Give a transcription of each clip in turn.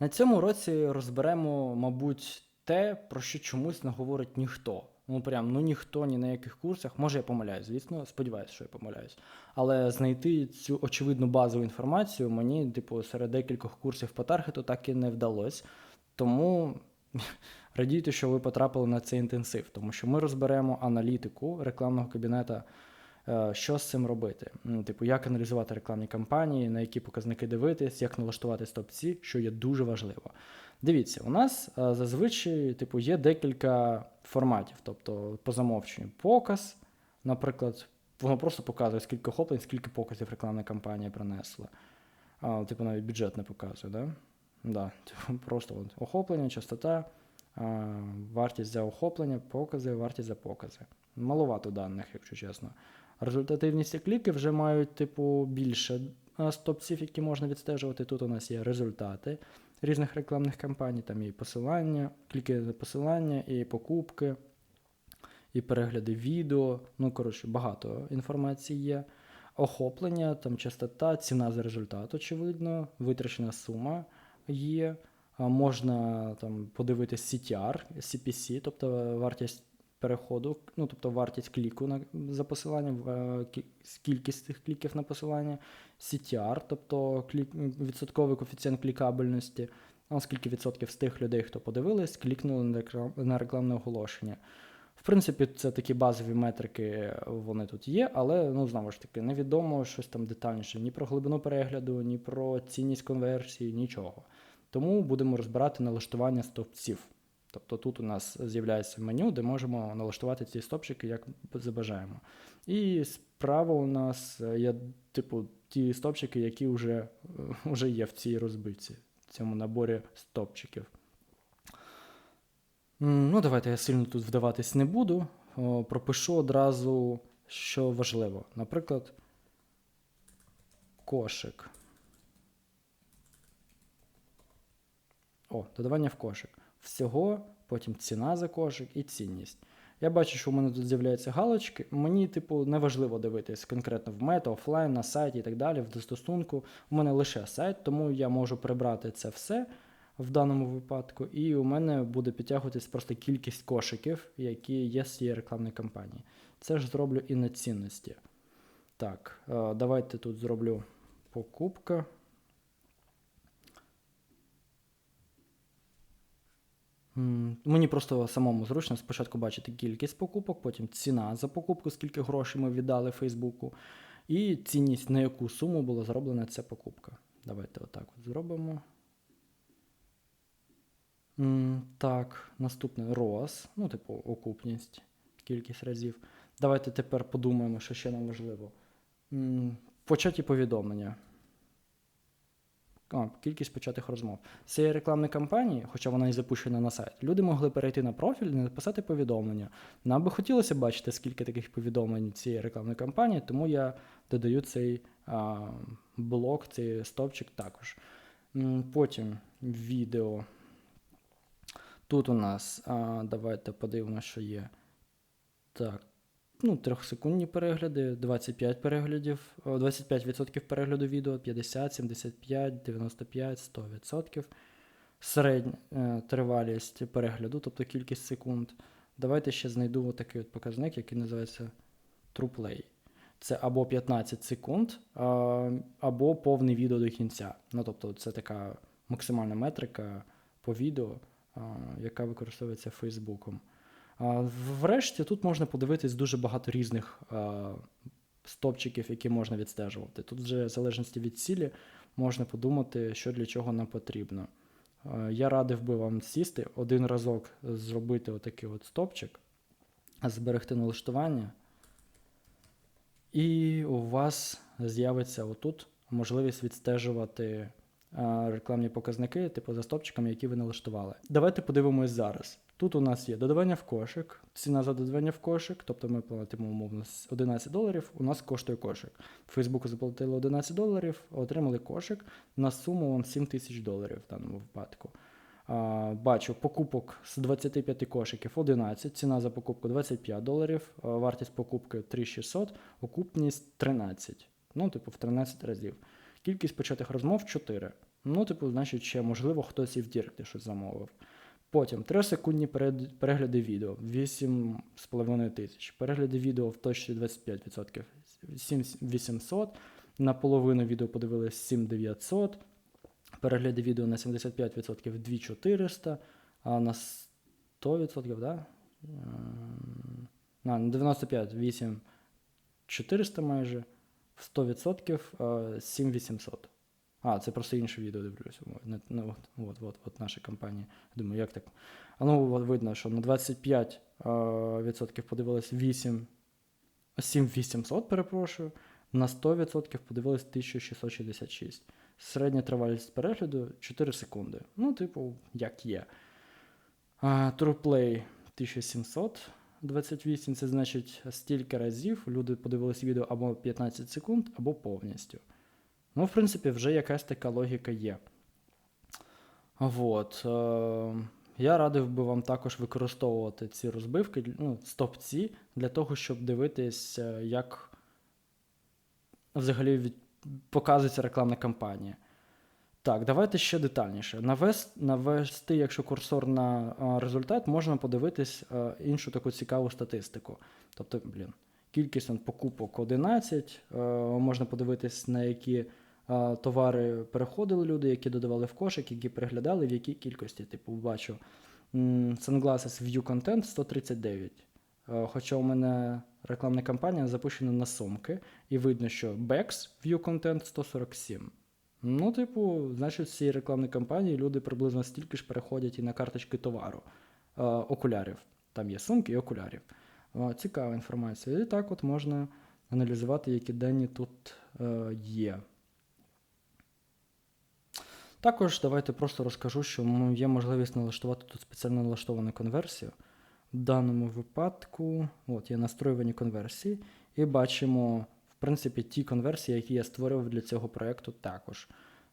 На цьому році розберемо, мабуть, те, про що чомусь не говорить ніхто. Ну прям ну ніхто ні на яких курсах. Може, я помиляюсь, звісно, сподіваюся, що я помиляюсь. Але знайти цю очевидну базову інформацію мені, типу, серед декількох курсів по таргету так і не вдалося. Тому радійте, що ви потрапили на цей інтенсив, тому що ми розберемо аналітику рекламного кабінета. Е, Що з цим робити? Ну, Типу, як аналізувати рекламні кампанії, на які показники дивитись, як налаштувати стопці, що є дуже важливо. Дивіться, у нас е, зазвичай типу, є декілька форматів, тобто по замовченню показ, наприклад, воно просто показує, скільки охоплень, скільки показів рекламна кампанія принесла. А, типу, навіть бюджет не показує, да? Да, типу, просто от, охоплення, частота, а, вартість за охоплення, покази, вартість за покази. Маловато даних, якщо чесно. Результативність кліки вже мають, типу, більше стопців, які можна відстежувати. Тут у нас є результати різних рекламних кампаній, там є посилання, кліки на посилання, і покупки, і перегляди відео. Ну, коротше, багато інформації є. Охоплення, там частота, ціна за результат, очевидно, витрачена сума є. Можна там подивитись CTR, CPC, тобто вартість переходу, ну тобто вартість кліку на, за посиланням, е, кількість цих кліків на посилання, CTR, тобто клік, відсотковий коефіцієнт клікабельності, а скільки відсотків з тих людей, хто подивились, клікнули на рекламне оголошення. В принципі, це такі базові метрики, вони тут є, але ну знову ж таки, невідомо щось там детальніше ні про глибину перегляду, ні про цінність конверсії, нічого. Тому будемо розбирати налаштування стовпців. Тобто тут у нас з'являється меню, де можемо налаштувати ці стопчики, як забажаємо. І справа у нас е, є, типу, ті стопчики, які вже, е, вже є в цій розбивці, в цьому наборі стопчиків. Ну, давайте я сильно тут вдаватись не буду. Пропишу одразу, що важливо. Наприклад, кошик. О, додавання в кошик. Всього, потім ціна за кошик і цінність. Я бачу, що у мене тут з'являються галочки. Мені, типу, не важливо дивитись конкретно в мета, офлайн, на сайті і так далі, в застосунку. У мене лише сайт, тому я можу прибрати це все в даному випадку, і у мене буде підтягуватись просто кількість кошиків, які є з цієї рекламної кампанії. Це ж зроблю і на цінності. Так, е, давайте тут зроблю покупка. Мені просто самому зручно спочатку бачити кількість покупок, потім ціна за покупку, скільки грошей ми віддали Фейсбуку, і цінність, на яку суму була зроблена ця покупка. Давайте отак от зробимо. Так, наступне ROAS, ну, типу, окупність, кількість разів. Давайте тепер подумаємо, що ще нам важливо. Початі повідомлення. Кількість початих розмов. З цієї рекламної кампанії, хоча вона і запущена на сайт, люди могли перейти на профіль і написати повідомлення. Нам би хотілося бачити, скільки таких повідомлень цієї рекламної кампанії, тому я додаю цей а, блок, цей стовпчик також. Потім відео. Тут у нас, а, давайте подивимося, що є. Так. Ну, трьохсекундні перегляди, 25 переглядів, 25% перегляду відео, 50, 75, 95, 100%. Середня тривалість перегляду, тобто кількість секунд. Давайте ще знайду такий от показник, який називається TruePlay. Це або 15 секунд, або повне відео до кінця. Ну, тобто, це така максимальна метрика по відео, яка використовується Фейсбуком. Врешті тут можна подивитись дуже багато різних стопчиків, які можна відстежувати. Тут вже в залежності від цілі можна подумати, що для чого нам потрібно. Я радив би вам сісти один разок зробити отакий от стопчик, зберегти налаштування, і у вас з'явиться отут можливість відстежувати рекламні показники, типу за стопчиками, які ви налаштували. Давайте подивимось зараз. Тут у нас є додавання в кошик, ціна за додавання в кошик, тобто ми платимо умовно 11 доларів, у нас коштує кошик. Фейсбуку заплатили 11 доларів, отримали кошик на суму 7 тисяч доларів в даному випадку. А, Бачу, покупок з 25 кошиків 11, ціна за покупку 25 доларів, вартість покупки 3600, окупність 13. Ну, типу, в 13 разів. Кількість початих розмов 4. Ну, типу, значить, ще можливо хтось і в Діректі щось замовив. Потім 3 секундні перегляди відео 8,5 тисяч. Перегляди відео в точці 25%. 7800. На половину відео подивились 7900. Перегляди відео на 75% 2400, а на 100%, да? Ем, на 95 8400 майже, в 100% е, 7800. А, це просто інше відео дивлюся. Ну, от, от, от, от наша компанія. Думаю, як так? А ну, видно, що на 25% е, відсотків подивилось 8, 7800, перепрошую, на 100% подивилось 1666. Середня тривалість перегляду 4 секунди. Ну, типу, як є. А, TruePlay 1728, це значить стільки разів люди подивилися відео або 15 секунд, або повністю. Ну, в принципі, вже якась така логіка є. Вот. Е, я радив би вам також використовувати ці розбивки, ну, стопці, для того, щоб дивитись, е, як взагалі від... показується рекламна кампанія. Так, давайте ще детальніше. Навес... Навести, якщо курсор на результат, можна подивитись іншу таку цікаву статистику. Тобто, блін, кількість покупок 11, можна подивитись, на які товари переходили люди, які додавали в кошик, які переглядали, в якій кількості. Типу, бачу, Sunglasses View Content 139. Е, Хоча у мене рекламна кампанія запущена на сумки, і видно, що Bex View Content 147. Ну, типу, значить, з цієї рекламної кампанії люди приблизно стільки ж переходять і на карточки товару, окулярів. Там є сумки і окулярів. Цікава інформація. І так от можна аналізувати, які дані тут е, є. Також давайте просто розкажу, що є можливість налаштувати тут спеціально налаштовану конверсію. В даному випадку от, є настроювані конверсії, і бачимо, в принципі, ті конверсії, які я створив для цього проєкту також.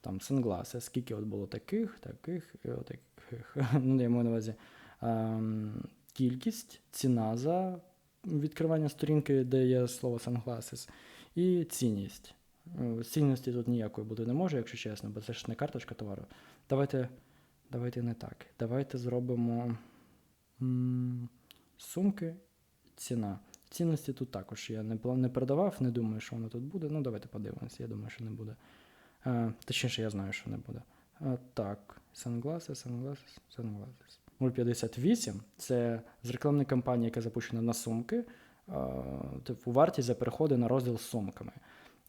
Там сингласи, скільки от було таких, таких і отаких. Ну, я маю на увазі ем, кількість, ціна за відкривання сторінки, де є слово sunglasses, і цінність. Е, Цінності тут ніякої бути не може, якщо чесно, бо це ж не карточка товару. Давайте, давайте не так. Давайте зробимо м, сумки, ціна. Цінності тут також я не, не передавав, не думаю, що воно тут буде. Ну, давайте подивимося, я думаю, що не буде. Е, точніше, я знаю, що не буде. Е, так, sunglasses, sunglasses, sunglasses. 0,58 це з рекламної кампанії, яка запущена на сумки. Е, типу, вартість за переходи на розділ з сумками.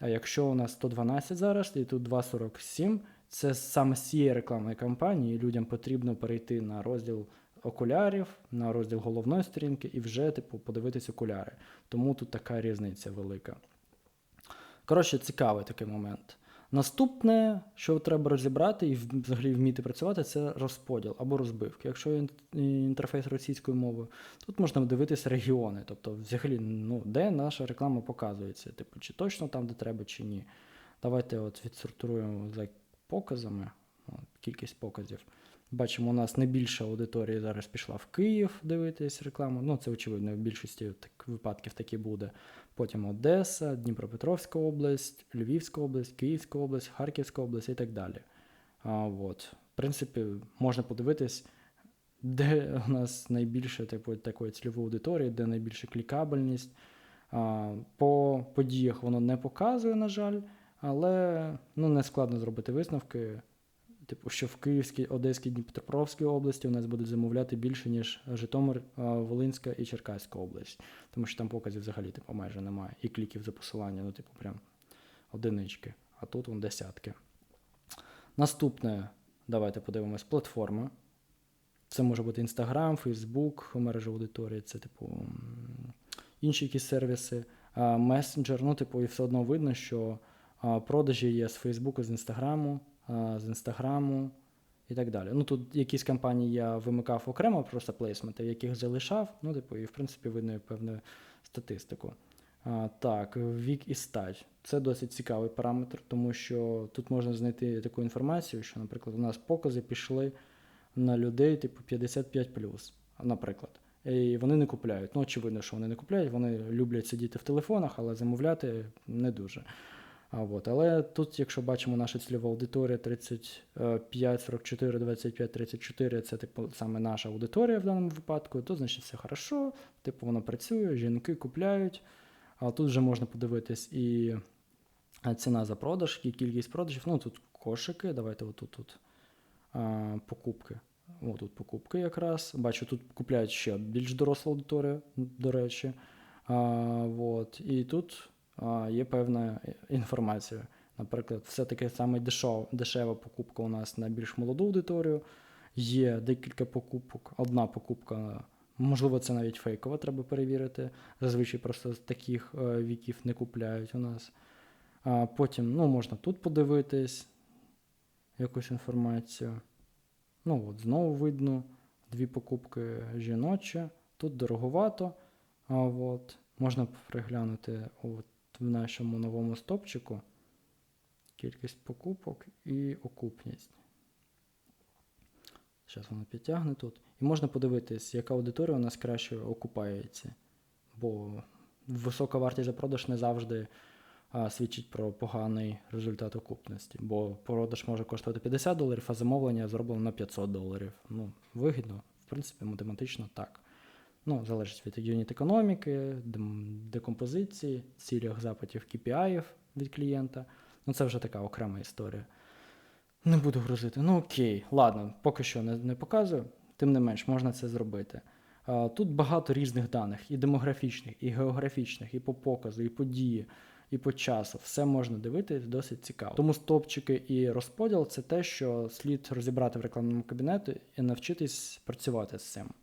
А якщо у нас 112 зараз, і тут 2,47, це саме з цієї рекламної кампанії людям потрібно перейти на розділ окулярів, на розділ головної сторінки і вже, типу, подивитись окуляри. Тому тут така різниця велика. Коротше, цікавий такий момент. Наступне, що треба розібрати і взагалі вміти працювати, це розподіл або розбивки. Якщо інтерфейс російською мовою, тут можна дивитися регіони, тобто, взагалі, ну, де наша реклама показується, типу, чи точно там, де треба, чи ні. Давайте от відсортуємо за показами, от, кількість показів. Бачимо, у нас найбільша аудиторія зараз пішла в Київ дивитись рекламу. Ну, це очевидно, в більшості так, випадків таки буде. Потім Одеса, Дніпропетровська область, Львівська область, Київська область, Харківська область і так далі. А, от. В принципі, можна подивитись, де у нас найбільше типу, такої цільової аудиторії, де найбільша клікабельність. А, по подіях воно не показує, на жаль, але ну, не складно зробити висновки. Типу, що в Київській, Одеській, Дніпропетровській області у нас будуть замовляти більше, ніж Житомир, Волинська і Черкаська область. Тому що там показів взагалі типу, майже немає. І кліків за посилання, ну, типу, прям одинички. А тут вон десятки. Наступне, давайте подивимось, платформа. Це може бути Instagram, Facebook, мережа аудиторії, це, типу, інші якісь сервіси, месенджер. Ну, типу, і все одно видно, що продажі є з Фейсбуку, з Інстаграму, з Інстаграму і так далі. Ну, тут якісь компанії я вимикав окремо просто плейсменти, яких залишав. Ну, типу, і в принципі видно певну статистику. А, так, вік і стать. Це досить цікавий параметр, тому що тут можна знайти таку інформацію, що, наприклад, у нас покази пішли на людей, типу 55 наприклад. І вони не купляють. Ну, очевидно, що вони не купляють, вони люблять сидіти в телефонах, але замовляти не дуже. А, от. Але тут, якщо бачимо, наша цільова аудиторія 35, 44, 25, 34, це типу саме наша аудиторія в даному випадку, то значить все хорошо, типу воно працює, жінки купляють. А тут вже можна подивитись і ціна за продаж, і кількість продажів. Ну тут кошики, давайте отут тут а, покупки. О, покупки якраз. Бачу, тут купляють ще більш доросла аудиторія, до речі. А, от. І тут є певна інформація. Наприклад, все-таки саме дешев, дешева покупка у нас на більш молоду аудиторію. Є декілька покупок. Одна покупка, можливо, це навіть фейкова, треба перевірити. Зазвичай просто з таких е, віків не купляють у нас. А потім ну, можна тут подивитись якусь інформацію. Ну, от, знову видно дві покупки жіночі. Тут дороговато. А от, можна приглянути от, в нашому новому стопчику кількість покупок і окупність. Зараз воно підтягне тут. І можна подивитись, яка аудиторія у нас краще окупається. Бо висока вартість за продаж не завжди а, свідчить про поганий результат окупності. Бо продаж може коштувати 50 доларів, а замовлення зроблено на 500 доларів. Ну, вигідно, в принципі, математично так. Ну, залежить від юніт економіки, декомпозиції, цілях запитів KPI від клієнта. Ну, це вже така окрема історія. Не буду грузити. Ну окей, ладно, поки що не, не показую, тим не менш, можна це зробити. А, тут багато різних даних, і демографічних, і географічних, і по показу, і по дії, і по часу. Все можна дивитись досить цікаво. Тому стопчики і розподіл це те, що слід розібрати в рекламному кабінеті і навчитись працювати з цим.